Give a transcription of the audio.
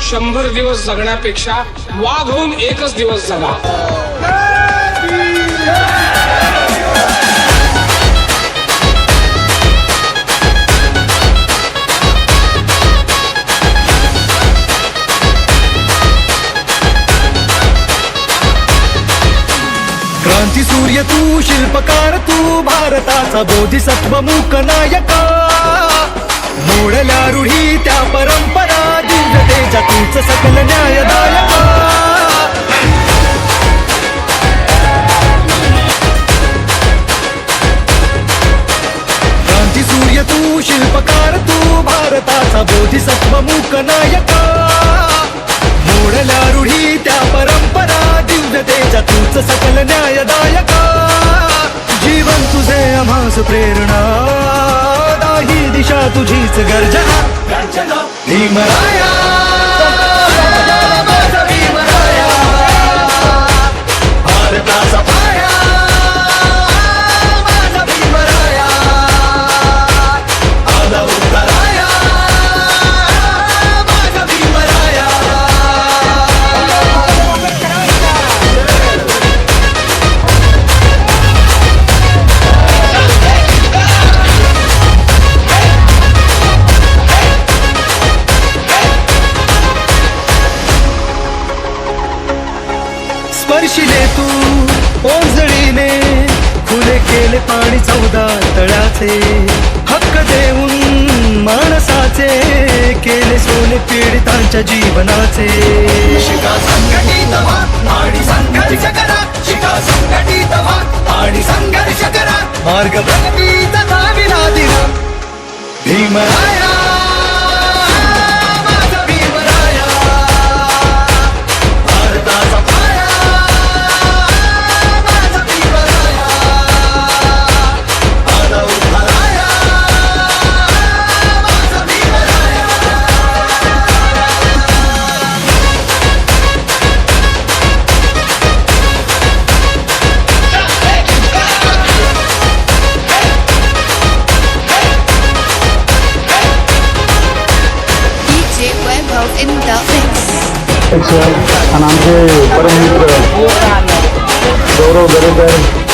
शंभर दिवस जगण्यापेक्षा वाघ होऊन एकच दिवस जगा. क्रांती सूर्य तू शिल्पकार तू भारताचा बोधिसत्व मूक नायका. मोडल्या रूढी त्या पर दिव्यतेच्या सकल न्यायदायका क्रांती सूर्य तू शिल्पकार तू भारताचा बोधिसत्व मूक नायक. मोडल्या रूढी त्या परंपरा दिव्यतेच्या तूच सकल न्यायदायक जीवन तुझे आम्हास प्रेरणा दाही दिशा तुझीच गर्जना. भीमराया! स्पर्शिले तू ओंजळीने खुले केले पाणी चौदा तळाचे हक्क देऊन माणसाचे केले सोने पीडितांच्या जीवनाचे. शिका संघटित व्हा आणि संघर्ष करा. शिका संघटित व्हा आणि संघर्ष करा. मार्ग दिला भीमराया आणि आमचे परममित्र गौरव दरेकर